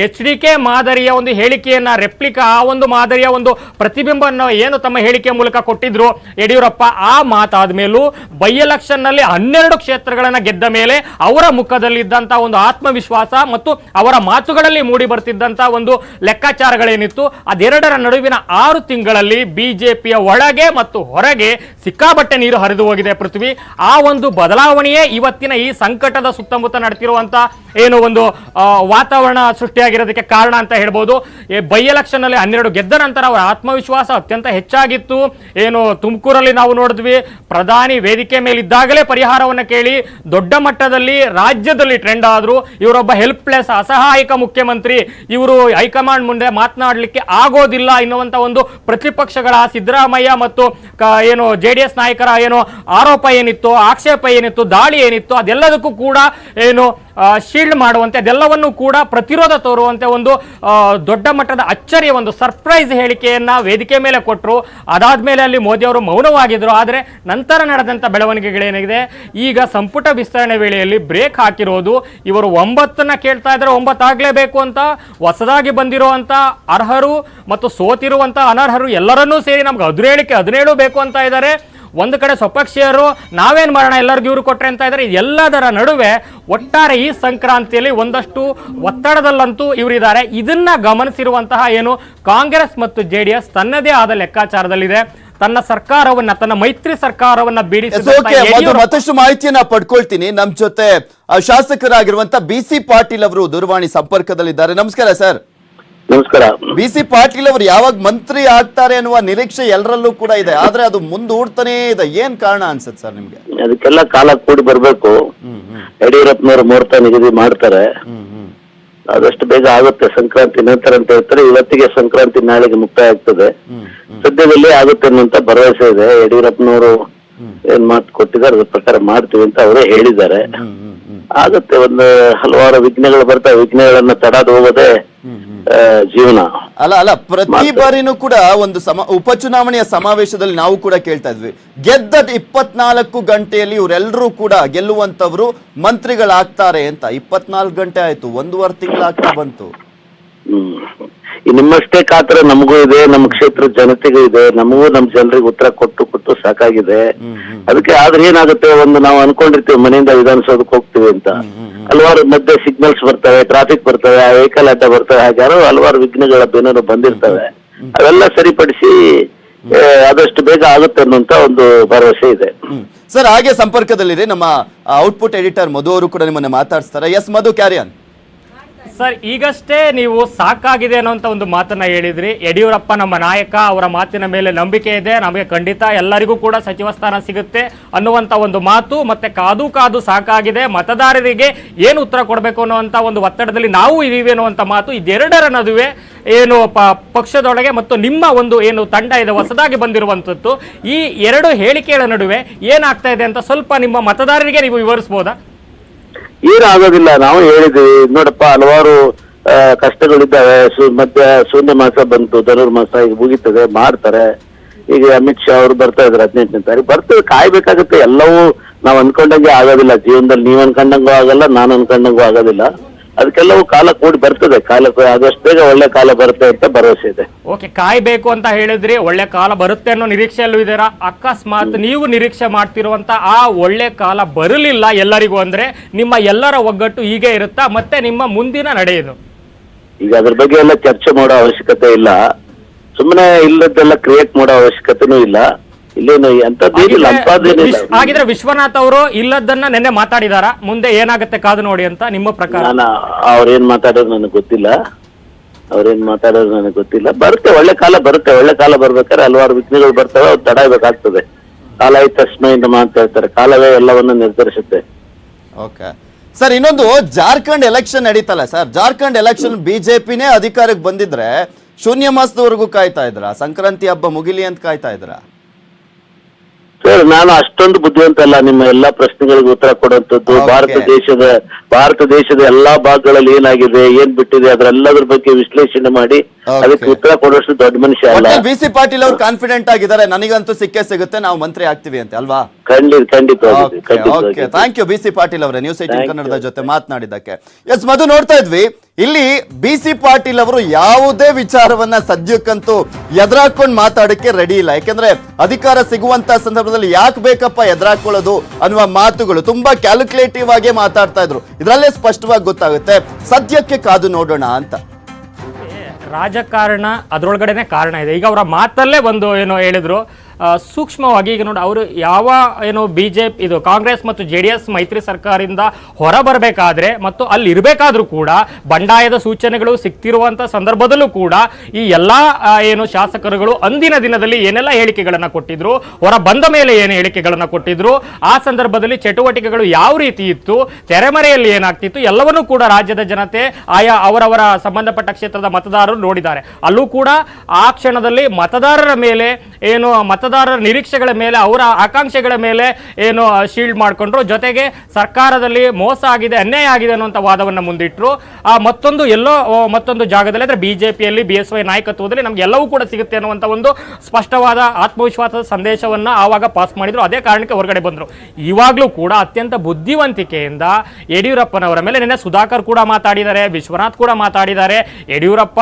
Speaker 3: ಎಚ್ ಡಿ ಕೆ ಮಾದರಿಯ ಒಂದು ಹೇಳಿಕೆಯನ್ನ, ರೆಪ್ಲಿಕಾ, ಆ ಒಂದು ಮಾದರಿಯ ಒಂದು ಪ್ರತಿಬಿಂಬವನ್ನು ಏನು ತಮ್ಮ ಹೇಳಿಕೆ ಮೂಲಕ ಕೊಟ್ಟಿದ್ರು? ಯಡಿಯೂರಪ್ಪ, ಆ ಮಾತಾದ ಮೇಲೂ ಬೈ ಎಲೆಕ್ಷನ್ನಲ್ಲಿ ಹನ್ನೆರಡು ಕ್ಷೇತ್ರಗಳನ್ನ ಗೆದ್ದ ಮೇಲೆ ಅವರ ಮುಖದಲ್ಲಿದ್ದಂತ ಒಂದು ಆತ್ಮವಿಶ್ವಾಸ ಮತ್ತು ಅವರ ಮಾತುಗಳಲ್ಲಿ ಮೂಡಿ ಬರ್ತಿದ್ದಂಥ ಒಂದು ಲೆಕ್ಕಾಚಾರಗಳೇನಿತ್ತು? ಅದೆರಡರ ನಡುವಿನ ಆರು ತಿಂಗಳಲ್ಲಿ ಬಿಜೆಪಿಯ ಒಳಗೆ ಮತ್ತು ಹೊರಗೆ ಸಿಕ್ಕಾಬಟ್ಟೆ ನೀರು ಹರಿದು ಹೋಗಿದೆ ಪೃಥ್ವಿ. ಆ ಒಂದು ಬದಲಾವಣೆಯೇ ಇವತ್ತಿನ ಈ ಸಂಕಟದ ಸುತ್ತಮುತ್ತ ನಡೆತಿರುವಂತ ಏನು ಒಂದು ವಾತಾವರಣ ಸೃಷ್ಟಿಯಾಗಿರೋದಕ್ಕೆ ಕಾರಣ ಅಂತ ಹೇಳ್ಬೋದು. ಬೈ ಎಲೆಕ್ಷನ್ ಅಲ್ಲಿ ಹನ್ನೆರಡು ಗೆದ್ದ ನಂತರ ಅವರ ಆತ್ಮವಿಶ್ವಾಸ ಅತ್ಯಂತ ಹೆಚ್ಚಾಗಿತ್ತು. ಏನು, ತುಮಕೂರಲ್ಲಿ ನಾವು ನೋಡಿದ್ವಿ, ಪ್ರಧಾನಿ ವೇದಿಕೆ ಮೇಲಿದ್ದಾಗಲೇ ಪರಿಹಾರವನ್ನು ಕೇಳಿ ದೊಡ್ಡ ಮಟ್ಟದಲ್ಲಿ ರಾಜ್ಯದಲ್ಲಿ ಟ್ರೆಂಡ್ ಆದ್ರು. ಇವರೊಬ್ಬ ಹೆಲ್ಪ್ಲೆಸ್ ಅಸಹಾಯಕ ಮುಖ್ಯಮಂತ್ರಿ, ಇವರು ಹೈಕಮಾಂಡ್ ಮುಂದೆ ಮಾತನಾಡಲಿಕ್ಕೆ ಆಗೋದಿಲ್ಲ ಎನ್ನುವಂತ ಒಂದು ಪ್ರತಿಪಕ್ಷಗಳ ಸಿದ್ದರಾಮಯ್ಯ ಮತ್ತು ಏನು, ಜೆ ನಾಯಕರ ಏನು ಆರೋಪ ಏನಿತ್ತು, ಆಕ್ಷೇಪ ಏನಿತ್ತು, ದಾಳಿ ಏನಿತ್ತು, ಅದೆಲ್ಲದಕ್ಕೂ ಕೂಡ, ಏನು ಶೀಲ್ಡ್ ಮಾಡುವಂತೆ, ಅದೆಲ್ಲವನ್ನು ಕೂಡ ಪ್ರತಿರೋಧ ತೋರುವಂತೆ ಒಂದು ದೊಡ್ಡ ಮಟ್ಟದ ಅಚ್ಚರಿಯ ಒಂದು ಸರ್ಪ್ರೈಸ್ ಹೇಳಿಕೆಯನ್ನ ವೇದಿಕೆ ಮೇಲೆ ಕೊಟ್ಟರು ಅದಾದ ಮೇಲೆ ಅಲ್ಲಿ ಮೋದಿ ಅವರು ಮೌನವಾಗಿದ್ದರು ಆದರೆ ನಂತರ ನಡೆದಂಥ ಬೆಳವಣಿಗೆಗಳೇನಿದೆ? ಈಗ ಸಂಪುಟ ವಿಸ್ತರಣೆ ವೇಳೆಯಲ್ಲಿ ಬ್ರೇಕ್ ಹಾಕಿರೋದು. ಇವರು ಒಂಬತ್ತನ್ನು ಕೇಳ್ತಾ ಇದ್ದಾರೆ ಒಂಬತ್ತಾಗಲೇಬೇಕು ಅಂತ, ಹೊಸದಾಗಿ ಬಂದಿರುವಂಥ ಅರ್ಹರು ಮತ್ತು ಸೋತಿರುವಂಥ ಅನರ್ಹರು ಎಲ್ಲರನ್ನೂ ಸೇರಿ ನಮ್ಗೆ ಹದಿನೇಳಕ್ಕೆ ಹದಿನೇಳು ಬೇಕು ಅಂತ ಇದ್ದಾರೆ. ಒಂದು ಕಡೆ ಸ್ವಪಕ್ಷೀಯರು ನಾವೇನ್ ಮಾಡೋಣ ಎಲ್ಲರಿಗೂ ಇವರು ಕೊಟ್ಟರೆ ಅಂತ ಇದ್ದಾರೆ ಎಲ್ಲದರ ನಡುವೆ ಒಟ್ಟಾರೆ ಈ ಸಂಕ್ರಾಂತಿಯಲ್ಲಿ ಒಂದಷ್ಟು ಒತ್ತಡದಲ್ಲಂತೂ ಇವರಿದ್ದಾರೆ. ಇದನ್ನ ಗಮನಿಸಿರುವಂತಹ ಏನು ಕಾಂಗ್ರೆಸ್ ಮತ್ತು ಜೆ ಡಿ ಎಸ್ ತನ್ನದೇ ಆದ ಲೆಕ್ಕಾಚಾರದಲ್ಲಿದೆ. ತನ್ನ ಸರ್ಕಾರವನ್ನ ತನ್ನ ಮೈತ್ರಿ ಸರ್ಕಾರವನ್ನ ಯಡಿಯೂರಪ್ಪ-
Speaker 1: ಮತ್ತಷ್ಟು ಮಾಹಿತಿಯನ್ನ ಪಡ್ಕೊಳ್ತೀನಿ. ನಮ್ ಜೊತೆ ಶಾಸಕರಾಗಿರುವಂತ ಬಿ ಸಿ ಪಾಟೀಲ್ ಅವರು ದೂರವಾಣಿ ಸಂಪರ್ಕದಲ್ಲಿದ್ದಾರೆ. ನಮಸ್ಕಾರ ಸರ್.
Speaker 4: ನಮಸ್ಕಾರ.
Speaker 1: ಬಿ ಸಿ ಪಾಟೀಲ್ ಅವರು ಯಾವಾಗ ಮಂತ್ರಿ ಆಗ್ತಾರೆ ಅನ್ನುವ ನಿರೀಕ್ಷೆ ಎಲ್ಲರಲ್ಲೂ ಕೂಡ ಇದೆ. ಆದ್ರೆ ಅದು ಮುಂದೂಡ್ತಾನೆ ಇದೆ. ಏನ್ ಕಾರಣ ಅನ್ಸುತ್ತೆ ಸರ್ ನಿಮ್ಗೆ?
Speaker 4: ಅದಕ್ಕೆಲ್ಲ ಕಾಲ ಕೂಡಿ ಬರ್ಬೇಕು. ಯಡಿಯೂರಪ್ಪನವರು ಮುಹೂರ್ತ ನಿಗದಿ ಮಾಡ್ತಾರೆ. ಆದಷ್ಟು ಬೇಗ ಆಗುತ್ತೆ ಸಂಕ್ರಾಂತಿ ನಂತರ ಅಂತ ಹೇಳ್ತಾರೆ. ಇವತ್ತಿಗೆ ಸಂಕ್ರಾಂತಿ ನಾಳೆಗೆ ಮುಕ್ತಾಯ ಆಗ್ತದೆ. ಸದ್ಯದಲ್ಲಿ ಆಗುತ್ತೆ ಅನ್ನುವಂತ ಭರವಸೆ ಇದೆ. ಯಡಿಯೂರಪ್ಪನವರು ಏನ್ ಮಾತು ಕೊಟ್ಟಿದ್ದಾರೆ ಅದ್ರ ಪ್ರಕಾರ ಮಾಡ್ತೀವಿ ಅಂತ ಅವರೇ ಹೇಳಿದ್ದಾರೆ. ಆಗುತ್ತೆ ಒಂದು ಹಲವಾರು ವಿಘ್ನಗಳು ಬರ್ತಾವೆ ವಿಘ್ನಗಳನ್ನ ತಡಾದ್ ಹೋಗೋದೇ ಜೀವನ.
Speaker 1: ಅಲ್ಲ ಅಲ್ಲ ಪ್ರತಿ ಬಾರಿನೂ ಕೂಡ ಒಂದು ಸಮ ಉಪಚುನಾವಣೆಯ ಸಮಾವೇಶದಲ್ಲಿ ನಾವು ಕೂಡ ಕೇಳ್ತಾ ಇದ್ವಿ. ಗೆದ್ದ ಇಪ್ಪತ್ನಾಲ್ಕು ಗಂಟೆಯಲ್ಲಿ ಇವರೆಲ್ಲರೂ ಕೂಡ ಗೆಲ್ಲುವಂತವ್ರು ಮಂತ್ರಿಗಳಾಗ್ತಾರೆ ಅಂತ. ಇಪ್ಪತ್ನಾಲ್ಕು ಗಂಟೆ ಆಯ್ತು ಒಂದೂವರೆ ತಿಂಗಳಾಗ್ತಾ ಬಂತು.
Speaker 4: ಹ್ಮ್. ನಿಮ್ಮಷ್ಟೇ ಕಾತರ ನಮಗೂ ಇದೆ ನಮ್ಮ ಕ್ಷೇತ್ರದ ಜನತೆಗೂ ಇದೆ ನಮಗೂ ನಮ್ಮ ಜನರಿಗೆ ಉತ್ತರ ಕೊಟ್ಟು ಕೊಟ್ಟು ಸಾಕಾಗಿದೆ. ಅದಕ್ಕೆ ಆದ್ರೆ ಏನಾಗುತ್ತೆ ಒಂದು ನಾವು ಅನ್ಕೊಂಡಿರ್ತೀವಿ ಮನೆಯಿಂದ ವಿಧಾನಸೌಧಕ್ಕೆ ಹೋಗ್ತೀವಿ ಅಂತ. ಹಲವಾರು ಮಧ್ಯೆ ಸಿಗ್ನಲ್ಸ್ ಬರ್ತವೆ ಟ್ರಾಫಿಕ್ ಬರ್ತವೆ ಆ ವೆಹಿಕಲ್ ಅಡ್ಡ ಬರ್ತವೆ ಹಾಗಾರೋ ಹಲವಾರು ವಿಘ್ನಗಳ ಬೇನಾರು ಬಂದಿರ್ತವೆ. ಅವೆಲ್ಲ ಸರಿಪಡಿಸಿ ಆದಷ್ಟು ಬೇಗ ಆಗುತ್ತೆ ಅನ್ನುವಂತ ಒಂದು ಭರವಸೆ ಇದೆ.
Speaker 1: ಸರ್ ಹಾಗೆ ಸಂಪರ್ಕದಲ್ಲಿದೆ ನಮ್ಮ ಔಟ್ಪುಟ್ ಎಡಿಟರ್ ಮಧು ಅವರು ಕೂಡ ನಿಮ್ಮನ್ನ ಮಾತಾಡ್ತಾರೆ ಎಸ್ ಮಧು ಕ್ಯಾರಿಯನ್
Speaker 3: ಸರ್, ಈಗಷ್ಟೇ ನೀವು ಸಾಕಾಗಿದೆ ಅನ್ನೋಂಥ ಒಂದು ಮಾತನ್ನ ಹೇಳಿದ್ರಿ. ಯಡಿಯೂರಪ್ಪ ನಮ್ಮ ನಾಯಕ, ಅವರ ಮಾತಿನ ಮೇಲೆ ನಂಬಿಕೆ ಇದೆ. ನಮಗೆ ಖಂಡಿತ ಎಲ್ಲರಿಗೂ ಕೂಡ ಸಚಿವ ಸ್ಥಾನ ಸಿಗುತ್ತೆ ಅನ್ನುವಂಥ ಒಂದು ಮಾತು, ಮತ್ತೆ ಕಾದು ಕಾದು ಸಾಕಾಗಿದೆ. ಮತದಾರರಿಗೆ ಏನು ಉತ್ತರ ಕೊಡಬೇಕು ಅನ್ನುವಂಥ ಒಂದು ಒತ್ತಡದಲ್ಲಿ ನಾವು ಇದೀವಿ ಅನ್ನುವಂಥ ಮಾತು ಇದೆರಡರ ನಡುವೆ ಏನು ಪಕ್ಷದೊಳಗೆ ಮತ್ತು ನಿಮ್ಮ ಒಂದು ಏನು ತಂಡ ಇದೆ, ಹೊಸದಾಗಿ ಬಂದಿರುವಂಥದ್ದು. ಈ ಎರಡು ಹೇಳಿಕೆಗಳ ನಡುವೆ ಏನಾಗ್ತಾ ಇದೆ ಅಂತ ಸ್ವಲ್ಪ ನಿಮ್ಮ ಮತದಾರರಿಗೆ ನೀವು ವಿವರಿಸ್ಬೋದಾ?
Speaker 4: ಏನು ಆಗೋದಿಲ್ಲ ನಾವು ಹೇಳಿದ್ವಿ ನೋಡಪ್ಪ, ಹಲವಾರು ಕಷ್ಟಗಳಿದ್ದಾವೆ. ಸು ಶೂನ್ಯ ಮಾಸ ಬಂತು ಧನುರ್ಮಾಸ ಈಗ ಮುಗೀತದೆ, ಮಾಡ್ತಾರೆ. ಈಗ ಅಮಿತ್ ಶಾ ಅವರು ಬರ್ತಾ ಇದ್ದಾರೆ ಹದಿನೆಂಟನೇ ತಾರೀಕು ಬರ್ತದೆ, ಕಾಯ್ಬೇಕಾಗುತ್ತೆ. ಎಲ್ಲವೂ ನಾವು ಅನ್ಕೊಂಡಂಗೆ ಆಗೋದಿಲ್ಲ. ಜೀವನದಲ್ಲಿ ನೀವು ಅನ್ಕೊಂಡಂಗೂ ಆಗಲ್ಲ, ನಾನು ಅನ್ಕೊಂಡಂಗೂ ಆಗೋದಿಲ್ಲ. ಅದಕ್ಕೆಲ್ಲವೂ ಕಾಲ ಕೂಡಿ ಬರ್ತದೆ. ಕಾಲ ಆದಷ್ಟು ಬೇಗ ಒಳ್ಳೆ ಕಾಲ ಬರುತ್ತೆ ಅಂತ ಭರವಸೆ ಇದೆ.
Speaker 3: ಓಕೆ ಕಾಯ್ಬೇಕು ಅಂತ ಹೇಳಿದ್ರಿ ಒಳ್ಳೆ ಕಾಲ ಬರುತ್ತೆ ಅನ್ನೋ ನಿರೀಕ್ಷೆಯಲ್ಲೂ ಇದ್ದೀರಾ? ಅಕಸ್ಮಾತ್ ನೀವು ನಿರೀಕ್ಷೆ ಮಾಡ್ತಿರುವಂತ ಆ ಒಳ್ಳೆ ಕಾಲ ಬರಲಿಲ್ಲ ಎಲ್ಲರಿಗೂ ಅಂದ್ರೆ ನಿಮ್ಮ ಎಲ್ಲರ ಒಗ್ಗಟ್ಟು ಹೀಗೆ ಇರುತ್ತಾ? ಮತ್ತೆ ನಿಮ್ಮ ಮುಂದಿನ ನಡೆಯುದು.
Speaker 4: ಈಗ ಅದ್ರ ಬಗ್ಗೆ ಎಲ್ಲ ಚರ್ಚೆ ಮಾಡೋ ಅವಶ್ಯಕತೆ ಇಲ್ಲ. ಸುಮ್ಮನೆ ಇಲ್ಲದೆಲ್ಲ ಕ್ರಿಯೇಟ್ ಮಾಡೋ ಅವಶ್ಯಕತೆನೂ ಇಲ್ಲ. ಇಲ್ಲೇನು ಎಂತದ್ದೇನಿಲ್ಲ ಅಂತದ್ದೇನಿಲ್ಲ
Speaker 3: ವಿಶ್- ಹಾಗಿದ್ರೆ ವಿಶ್ವನಾಥ್ ಅವರು ಇಲ್ಲದನ್ನ ನೆನ್ನೆ ಮಾತಾಡಿದಾರ. ಮುಂದೆ ಏನಾಗುತ್ತೆ ಕಾದು ನೋಡಿ ಅಂತ ನಿಮ್ಮ ಪ್ರಕಾರ?
Speaker 4: ನಾನು ಅವ್ರೇನ್ ಮಾತಾಡೋದು ನನಗೆ ಗೊತ್ತಿಲ್ಲ. ಅವ್ರೇನ್ ಮಾತಾಡೋದು ನನಗೆ ಗೊತ್ತಿಲ್ಲ. ಬರುತ್ತೆ ಒಳ್ಳೆ ಕಾಲ ಬರುತ್ತೆ. ಒಳ್ಳೆ ಕಾಲ ಬರ್ಬೇಕಾದ್ರೆ ಹಲವಾರು ವಿಘ್ನಗಳು ಬರ್ತವೆ ಅವ್ರು ತಡಬೇಕಾಗ್ತದೆ ಕಾಲ ಆಯ್ತು ತಕ್ಷಣ ಇಂದ ಮಾತಾಡ್ತಾರೆ ಹೇಳ್ತಾರೆ. ಕಾಲವೇ ಎಲ್ಲವನ್ನ ನಿರ್ಧರಿಸುತ್ತೆ.
Speaker 1: ಓಕೆ. ಸರ್ ಇನ್ನೊಂದು ಜಾರ್ಖಂಡ್ ಎಲೆಕ್ಷನ್ ನಡೀತಲ್ಲ ಸರ್? ಜಾರ್ಖಂಡ್ ಎಲೆಕ್ಷನ್ ಬಿಜೆಪಿನೇ ಅಧಿಕಾರಕ್ಕೆ ಬಂದಿದ್ರೆ ಶೂನ್ಯ ಮಾಸದವರೆಗೂ ಕಾಯ್ತಾ ಇದ್ರ ಸಂಕ್ರಾಂತಿ ಹಬ್ಬ ಮುಗಿಲಿ ಅಂತ ಕಾಯ್ತಾ ಇದ್ರ
Speaker 4: ಸರ್ ನಾನು ಅಷ್ಟೊಂದು ಬುದ್ಧಿವಂತ ಅಲ್ಲ ನಿಮ್ಮ ಎಲ್ಲಾ ಪ್ರಶ್ನೆಗಳಿಗೆ ಉತ್ತರ ಕೊಡುವಂತದ್ದು
Speaker 1: Okay.
Speaker 4: ಭಾರತ ದೇಶದ ಭಾರತ ದೇಶದ ಎಲ್ಲಾ ಭಾಗಗಳಲ್ಲಿ ಏನಾಗಿದೆ ಏನ್ ಬಿಟ್ಟಿದೆ ಅದರೆಲ್ಲದ್ರ ಬಗ್ಗೆ ವಿಶ್ಲೇಷಣೆ ಮಾಡಿ
Speaker 1: Okay.
Speaker 4: ಅದಕ್ಕೆ ಉತ್ತರ ಕೊಡುವಷ್ಟು ದೊಡ್ಡ ಮನುಷ್ಯ ಅಲ್ಲ.
Speaker 1: ಬಿ ಸಿ ಪಾಟೀಲ್ ಅವ್ರು ಕಾನ್ಫಿಡೆಂಟ್ ಆಗಿದ್ದಾರೆ. ನನಗಂತೂ ಸಿಕ್ಕೇ ಸಿಗುತ್ತೆ. ನಾವು ಮಂತ್ರಿ ಆಗ್ತೀವಿ ಅಂತ ಅಲ್ವಾ?
Speaker 4: ಖಂಡಿತ ಖಂಡಿತವಾಗಿ
Speaker 1: ಓಕೆ
Speaker 4: ಖಂಡಿತವಾಗಿ
Speaker 1: thank you B C Patil ಅವರೇ. ನ್ಯೂಸ್ ಏಟಿನ್ ಕನ್ನಡದ ಜೊತೆ ಮಾತನಾಡಿದ್ದಕ್ಕೆ. ಎಸ್ ಮಧು ನೋಡ್ತಾ ಇದ್ವಿ. ಇಲ್ಲಿ ಬಿ ಸಿ ಪಾಟೀಲ್ ಅವರು ಯಾವುದೇ ವಿಚಾರವನ್ನ ಸದ್ಯಕ್ಕಂತೂ ಎದುರಾಕೊಂಡು ಮಾತಾಡಕ್ಕೆ ರೆಡಿ ಇಲ್ಲ. ಯಾಕೆಂದ್ರೆ ಅಧಿಕಾರ ಸಿಗುವಂತ ಸಂದರ್ಭದಲ್ಲಿ ಯಾಕೆ ಬೇಕಪ್ಪ ಎದುರಾಕೊಳ್ಳೋದು ಅನ್ನುವ ಮಾತುಗಳು ತುಂಬಾ ಕ್ಯಾಲ್ಕುಲೇಟಿವ್ ಆಗಿ ಮಾತಾಡ್ತಾ ಇದ್ರು. ಇದರಲ್ಲೇ ಸ್ಪಷ್ಟವಾಗಿ ಗೊತ್ತಾಗುತ್ತೆ. ಸದ್ಯಕ್ಕೆ ಕಾದು ನೋಡೋಣ ಅಂತ.
Speaker 3: ರಾಜಕಾರಣ ಅದರೊಳಗಡೆನೆ ಕಾರಣ ಇದೆ. ಈಗ ಅವರ ಮಾತಲ್ಲೇ ಒಂದು ಏನು ಹೇಳಿದ್ರು. ಸೂಕ್ಷ್ಮವಾಗಿ ಈಗ ನೋಡಿ, ಅವರು ಯಾವ ಏನು ಬಿ ಇದು ಕಾಂಗ್ರೆಸ್ ಮತ್ತು ಜೆ ಮೈತ್ರಿ ಸರ್ಕಾರದಿಂದ ಹೊರ ಬರಬೇಕಾದ್ರೆ ಮತ್ತು ಅಲ್ಲಿ ಇರಬೇಕಾದ್ರೂ ಕೂಡ ಬಂಡಾಯದ ಸೂಚನೆಗಳು ಸಿಗ್ತಿರುವಂಥ ಸಂದರ್ಭದಲ್ಲೂ ಕೂಡ ಈ ಎಲ್ಲಾ ಏನು ಶಾಸಕರುಗಳು ಅಂದಿನ ದಿನದಲ್ಲಿ ಏನೆಲ್ಲ ಹೇಳಿಕೆಗಳನ್ನು ಕೊಟ್ಟಿದ್ರು, ಹೊರ ಬಂದ ಮೇಲೆ ಏನು ಹೇಳಿಕೆಗಳನ್ನು ಕೊಟ್ಟಿದ್ರು, ಆ ಸಂದರ್ಭದಲ್ಲಿ ಚಟುವಟಿಕೆಗಳು ಯಾವ ರೀತಿ ಇತ್ತು, ತೆರೆಮರೆಯಲ್ಲಿ ಏನಾಗ್ತಿತ್ತು, ಎಲ್ಲವನ್ನೂ ಕೂಡ ರಾಜ್ಯದ ಜನತೆ, ಆಯಾ ಅವರವರ ಸಂಬಂಧಪಟ್ಟ ಕ್ಷೇತ್ರದ ಮತದಾರರು ನೋಡಿದ್ದಾರೆ. ಅಲ್ಲೂ ಕೂಡ ಆ ಕ್ಷಣದಲ್ಲಿ ಮತದಾರರ ಮೇಲೆ ಏನು ಮತದಾರರ ನಿರೀಕ್ಷೆಗಳ ಮೇಲೆ, ಅವರ ಆಕಾಂಕ್ಷೆಗಳ ಮೇಲೆ ಏನು ಶೀಲ್ಡ್ ಮಾಡ್ಕೊಂಡ್ರು. ಜೊತೆಗೆ ಸರ್ಕಾರದಲ್ಲಿ ಮೋಸ ಆಗಿದೆ, ಅನ್ಯಾಯ ಆಗಿದೆ ಅನ್ನುವಂಥ ವಾದವನ್ನು ಮುಂದಿಟ್ಟರು ಆ, ಮತ್ತೊಂದು ಎಲ್ಲೋ ಮತ್ತೊಂದು ಜಾಗದಲ್ಲಿ, ಅಂದರೆ ಬಿಜೆಪಿಯಲ್ಲಿ ಬಿ ಎಸ್ ವೈ ನಾಯಕತ್ವದಲ್ಲಿ ನಮ್ಗೆ ಎಲ್ಲವೂ ಕೂಡ ಸಿಗುತ್ತೆ ಅನ್ನುವಂಥ ಒಂದು ಸ್ಪಷ್ಟವಾದ ಆತ್ಮವಿಶ್ವಾಸದ ಸಂದೇಶವನ್ನ ಆವಾಗ ಪಾಸ್ ಮಾಡಿದ್ರು. ಅದೇ ಕಾರಣಕ್ಕೆ ಹೊರಗಡೆ ಬಂದರು. ಇವಾಗಲೂ ಕೂಡ ಅತ್ಯಂತ ಬುದ್ಧಿವಂತಿಕೆಯಿಂದ ಯಡಿಯೂರಪ್ಪನವರ ಮೇಲೆ ನಿನ್ನೆ ಸುಧಾಕರ್ ಕೂಡ ಮಾತಾಡಿದ್ದಾರೆ, ವಿಶ್ವನಾಥ್ ಕೂಡ ಮಾತಾಡಿದ್ದಾರೆ. ಯಡಿಯೂರಪ್ಪ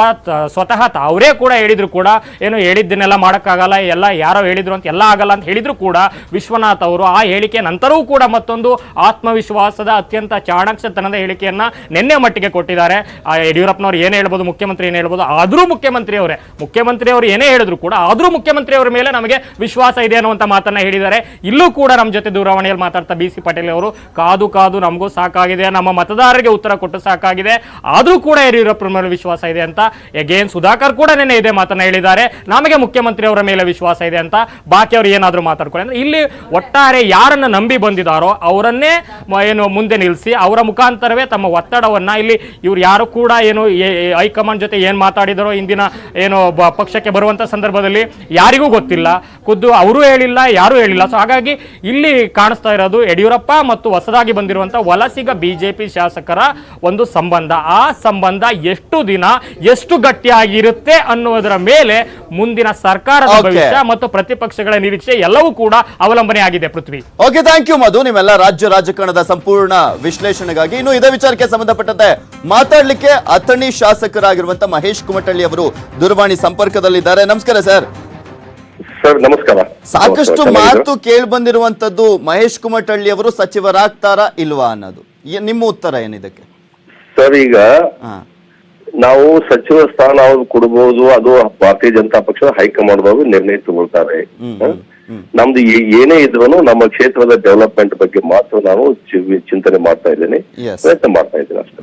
Speaker 3: ಸ್ವತಃ ತಾವರೇ ಕೂಡ ಹೇಳಿದ್ರು ಕೂಡ, ಏನು ಹೇಳಿದ್ದನ್ನೆಲ್ಲ ಮಾಡೋಕ್ಕಾಗಲ್ಲ, ಎಲ್ಲ ಯಾರೋ ಹೇಳಿದ್ರು ಅಂತ ಎಲ್ಲ ಆಗಲ್ಲ ಅಂತ ಹೇಳಿದ್ರು ಕೂಡ ವಿಶ್ವನಾಥ್ ಅವರು ಆ ಹೇಳಿಕೆ ನಂತರವೂ ಕೂಡ ಮತ್ತೊಂದು ಆತ್ಮವಿಶ್ವಾಸದ ಅತ್ಯಂತ ಚಾಣಾಕ್ಷತನದ ಹೇಳಿಕೆಯನ್ನ ನಿನ್ನೆ ಮಟ್ಟಿಗೆ ಕೊಟ್ಟಿದ್ದಾರೆ. ಆ ಯಡಿಯೂರಪ್ಪನವರು ಏನೇ ಹೇಳ್ಬೋದು, ಮುಖ್ಯಮಂತ್ರಿ ಏನು ಹೇಳ್ಬೋದು, ಆದರೂ ಮುಖ್ಯಮಂತ್ರಿ ಅವರೇ ಮುಖ್ಯಮಂತ್ರಿ ಅವರು ಏನೇ ಹೇಳಿದ್ರು ಕೂಡ ಆದರೂ ಮುಖ್ಯಮಂತ್ರಿ ಅವರ ಮೇಲೆ ನಮಗೆ ವಿಶ್ವಾಸ ಇದೆ ಅನ್ನುವಂಥ ಮಾತನ್ನ ಹೇಳಿದ್ದಾರೆ. ಇಲ್ಲೂ ಕೂಡ ನಮ್ಮ ಜೊತೆ ದೂರವಾಣಿಯಲ್ಲಿ ಮಾತಾಡ್ತಾ ಬಿ ಸಿ ಪಾಟೀಲ್ ಅವರು, ಕಾದು ಕಾದು ನಮಗೂ ಸಾಕಾಗಿದೆ, ನಮ್ಮ ಮತದಾರರಿಗೆ ಉತ್ತರ ಕೊಟ್ಟು ಸಾಕಾಗಿದೆ, ಆದರೂ ಕೂಡ ಯಡಿಯೂರಪ್ಪನ ಮೇಲೆ ವಿಶ್ವಾಸ ಇದೆ ಅಂತ. ಎಗೇನ್ ಸುಧಾಕರ್ ಕೂಡ ನಿನ್ನೆ ಇದೇ ಮಾತನ್ನ ಹೇಳಿದ್ದಾರೆ. ನಮಗೆ ಮುಖ್ಯಮಂತ್ರಿ ಅವರ ಮೇಲೆ ವಿಶ್ವಾಸ ಇದೆ ಅಂತ ಬಾಕಿ ಅವ್ರು ಏನಾದರೂ ಮಾತಾಡ್ಕೊಳ್ಳಿ. ಅಂದ್ರೆ ಇಲ್ಲಿ ಒಟ್ಟಾರೆ ಯಾರನ್ನ ನಂಬಿ ಬಂದಿದ್ದಾರೋ ಅವರನ್ನೇ ಏನು ಮುಂದೆ ನಿಲ್ಲಿಸಿ ಅವರ ಮುಖಾಂತರವೇ ತಮ್ಮ ಒತ್ತಡವನ್ನ ಇಲ್ಲಿ ಇವ್ರು ಯಾರು ಕೂಡ ಏನು ಹೈಕಮಾಂಡ್ ಜೊತೆ ಏನ್ ಮಾತಾಡಿದರೋ ಇಂದಿನ ಏನು ಪಕ್ಷಕ್ಕೆ ಬರುವಂತ ಸಂದರ್ಭದಲ್ಲಿ ಯಾರಿಗೂ ಗೊತ್ತಿಲ್ಲ. ಖುದ್ದು ಅವರು ಹೇಳಿಲ್ಲ ಯಾರು ಹೇಳಿಲ್ಲ. ಸೊ ಹಾಗಾಗಿ ಇಲ್ಲಿ ಕಾಣಿಸ್ತಾ ಇರೋದು ಯಡಿಯೂರಪ್ಪ ಮತ್ತು ಹೊಸದಾಗಿ ಬಂದಿರುವಂತ ವಲಸಿಗ ಬಿಜೆಪಿ ಶಾಸಕರ ಒಂದು ಸಂಬಂಧ. ಆ ಸಂಬಂಧ ಎಷ್ಟು ದಿನ ಎಷ್ಟು ಗಟ್ಟಿಯಾಗಿರುತ್ತೆ ಅನ್ನುವುದರ ಮೇಲೆ ಮುಂದಿನ ಸರ್ಕಾರದ ಭವಿಷ್ಯ ಮತ್ತು ಪ್ರತಿಪಕ್ಷಗಳ ನಿರೀಕ್ಷೆ ಎಲ್ಲವೂ ಕೂಡ ಅವಲಂಬನೆ ಆಗಿದೆ Prithvi.
Speaker 1: Okay thank you Madhu. ನಿಮ್ಮೆಲ್ಲ ರಾಜ್ಯ ರಾಜಕಾರಣದ ಸಂಪೂರ್ಣ ವಿಶ್ಲೇಷಣೆಗಾಗಿ ಇನ್ನು ಇದೇ ವಿಚಾರಕ್ಕೆ ಸಂಬಂಧಪಟ್ಟಂತೆ ಮಾತಾಡ್ಲಿಕ್ಕೆ ಅಥಣಿ ಶಾಸಕರಾಗಿರುವಂತ ಮಹೇಶ್ ಕುಮಟಳ್ಳಿ ಅವರು ದೂರವಾಣಿ ಸಂಪರ್ಕದಲ್ಲಿದ್ದಾರೆ. ನಮಸ್ಕಾರ ಸರ್.
Speaker 5: ಸರ್ ನಮಸ್ಕಾರ.
Speaker 1: ಸಾಕಷ್ಟು ಮಾತು ಕೇಳಿ ಬಂದಿರುವಂತದ್ದು ಮಹೇಶ್ ಕುಮಟಳ್ಳಿ ಅವರು ಸಚಿವರಾಗ್ತಾರಾ ಇಲ್ವಾ ಅನ್ನೋದು. ನಿಮ್ಮ ಉತ್ತರ ಏನಿದಕ್ಕೆ?
Speaker 5: ಸರ್ ಈಗ
Speaker 1: ಹಾ.
Speaker 5: ನಾವು ಸಚಿವ ಸ್ಥಾನ ಅವ್ರು ಕೊಡಬಹುದು ಅದು ಭಾರತೀಯ ಜನತಾ ಪಕ್ಷದ ಹೈಕಮಾಂಡ್ ಅವರು ನಿರ್ಣಯ ತಗೊಳ್ತಾರೆ. ನಮ್ದು ಏನೇ ಇದ್ರು ನಮ್ಮ ಕ್ಷೇತ್ರದ ಡೆವಲಪ್ಮೆಂಟ್ ಬಗ್ಗೆ ಮಾತ್ರ ನಾನು ಚಿಂತನೆ ಮಾಡ್ತಾ ಇದ್ದೇನೆ. ಪ್ರಯತ್ನ ಮಾಡ್ತಾ ಇದ್ದೇನೆ ಅಷ್ಟೇ.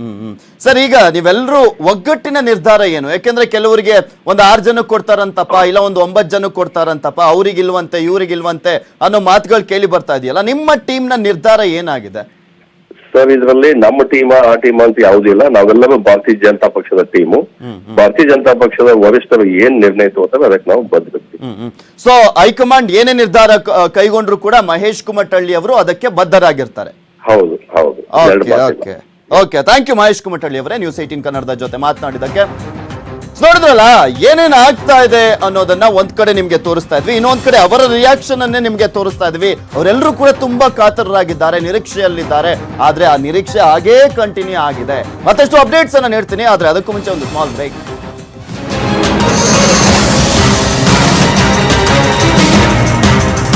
Speaker 1: ಸರ್ ಈಗ ನೀವೆಲ್ಲರೂ ಒಗ್ಗಟ್ಟಿನ ನಿರ್ಧಾರ ಏನು ಯಾಕೆಂದ್ರೆ ಕೆಲವರಿಗೆ ಒಂದು ಆರು ಜನಕ್ಕೆ ಕೊಡ್ತಾರಂತಪ್ಪ ಇಲ್ಲ ಒಂದು ಒಂಬತ್ತು ಜನಕ್ಕೆ ಕೊಡ್ತಾರಂತಪ್ಪ ಅವ್ರಿಗಿಲ್ವಂತೆ ಇವ್ರಿಗಿಲ್ವಂತೆ ಅನ್ನೋ ಮಾತುಗಳು ಕೇಳಿ ಬರ್ತಾ ಇದೆಯಲ್ಲ ನಿಮ್ಮ ಟೀಮ್ನ ನಿರ್ಧಾರ ಏನಾಗಿದೆ
Speaker 5: ಸರ್ ಇದರಲ್ಲಿ ನಮ್ಮ ಟೀಮ್ ಆ ಟೀಮ್ ಅಂತ ಯಾವುದಿಲ್ಲ ನಾವೆಲ್ಲರೂ ಭಾರತೀಯ ಜನತಾ ಪಕ್ಷದ ಟೀಮು. ಭಾರತೀಯ ಜನತಾ ಪಕ್ಷದ ವರಿಷ್ಠರು ಏನ್ ನಿರ್ಣಯ ತಗೋತಾರೆ ಅದಕ್ಕೆ ನಾವು ಬದ್ಧರಿರ್ತೀವಿ.
Speaker 1: ಹ್ಮ್ ಸೊ ಹೈಕಮಾಂಡ್ ಏನೇ ನಿರ್ಧಾರ ಕೈಗೊಂಡ್ರು ಕೂಡ ಮಹೇಶ್ ಕುಮಟಳ್ಳಿ ಅವರು ಅದಕ್ಕೆ ಬದ್ಧರಾಗಿರ್ತಾರೆ.
Speaker 5: ಹೌದು ಹೌದು.
Speaker 1: Okay thank you Mahesh Kumatalli ಅವರೇ. ನ್ಯೂಸ್ ಏಟೀನ್ ಕನ್ನಡದ ಜೊತೆ ಮಾತನಾಡಿದ್ದಕ್ಕೆ So, ನೋಡಿದ್ರಲ್ಲ, ಏನೇನ್ ಆಗ್ತಾ ಇದೆ ಅನ್ನೋದನ್ನ ಒಂದ್ ಕಡೆ ನಿಮ್ಗೆ ತೋರಿಸ್ತಾ ಇದ್ವಿ. ಇನ್ನೊಂದ್ ಕಡೆ ಅವರ ರಿಯಾಕ್ಷನ್ ಅನ್ನೇ ನಿಮ್ಗೆ ತೋರಿಸ್ತಾ ಇದ್ವಿ. ಅವರೆಲ್ಲರೂ ಕೂಡ ತುಂಬಾ ಕಾತರರಾಗಿದ್ದಾರೆ, ನಿರೀಕ್ಷೆಯಲ್ಲಿದ್ದಾರೆ. ಆದ್ರೆ ಆ ನಿರೀಕ್ಷೆ ಹಾಗೇ ಕಂಟಿನ್ಯೂ ಆಗಿದೆ. ಮತ್ತಷ್ಟು ಅಪ್ಡೇಟ್ಸ್ ಅನ್ನ ನೀಡ್ತೀನಿ, ಆದ್ರೆ ಅದಕ್ಕೂ ಮುಂಚೆ ಒಂದು ಸ್ಮಾಲ್ ಬ್ರೇಕ್